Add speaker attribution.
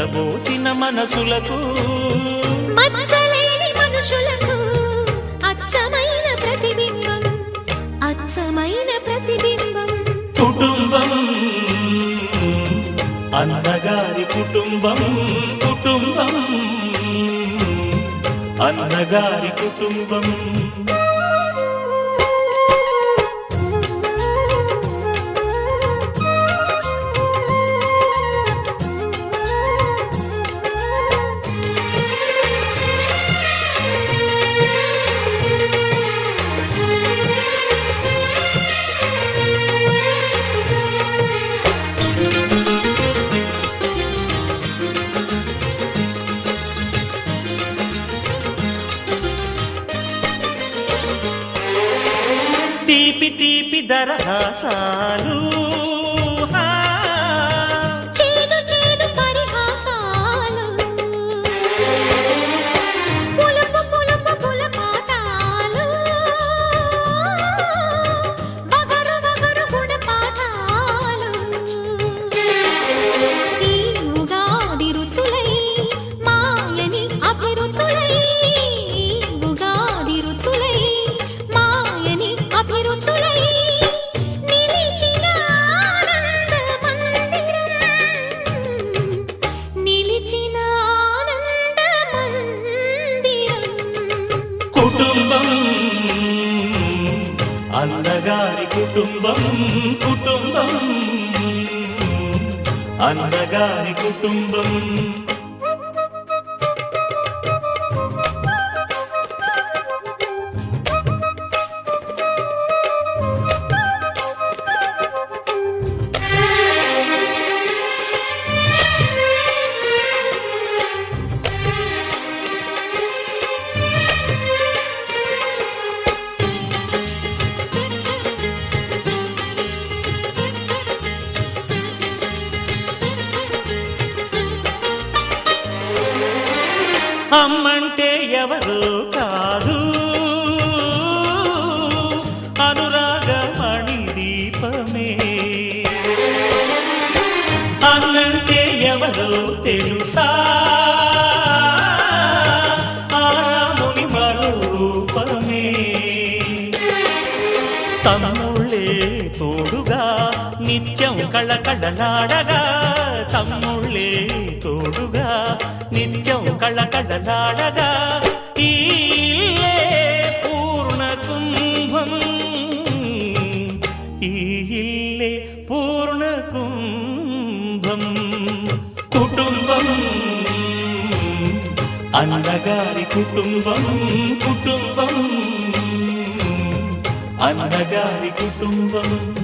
Speaker 1: కలబోసిన మనసులకు.
Speaker 2: మత్సలేని మనుషులకు అచ్చమైన ప్రతిబింబం అచ్చమైన ప్రతిబింబం.
Speaker 1: కుటుంబం అన్నగారి కుటుంబం కుటుంబం అన్నగారి కుటుంబం. తీపి తీపి దరహాసాలు కుటుంబం అన్నగారి కుటుంబం కుటుంబం అన్నగారి కుటుంబం. అమ్మంటే ఎవరు కాదు. అనురాగమణి దీపమే. అన్నంటే ఎవరు తెలుసా? ఆరాముని మరో రూపమే తమ్ముళ్ళే తోడుగా నిత్యం కళకళలాడగా తమ్ముళ్ళే తోడుగా నిత్యం కళకళలాడగా ఈ ఇల్లే పూర్ణ కుంభం. ఈ ఇల్లే పూర్ణ కుంభం. కుటుంబం. అన్నగారి కుటుంబం కుటుంబం. అన్నగారి కుటుంబం.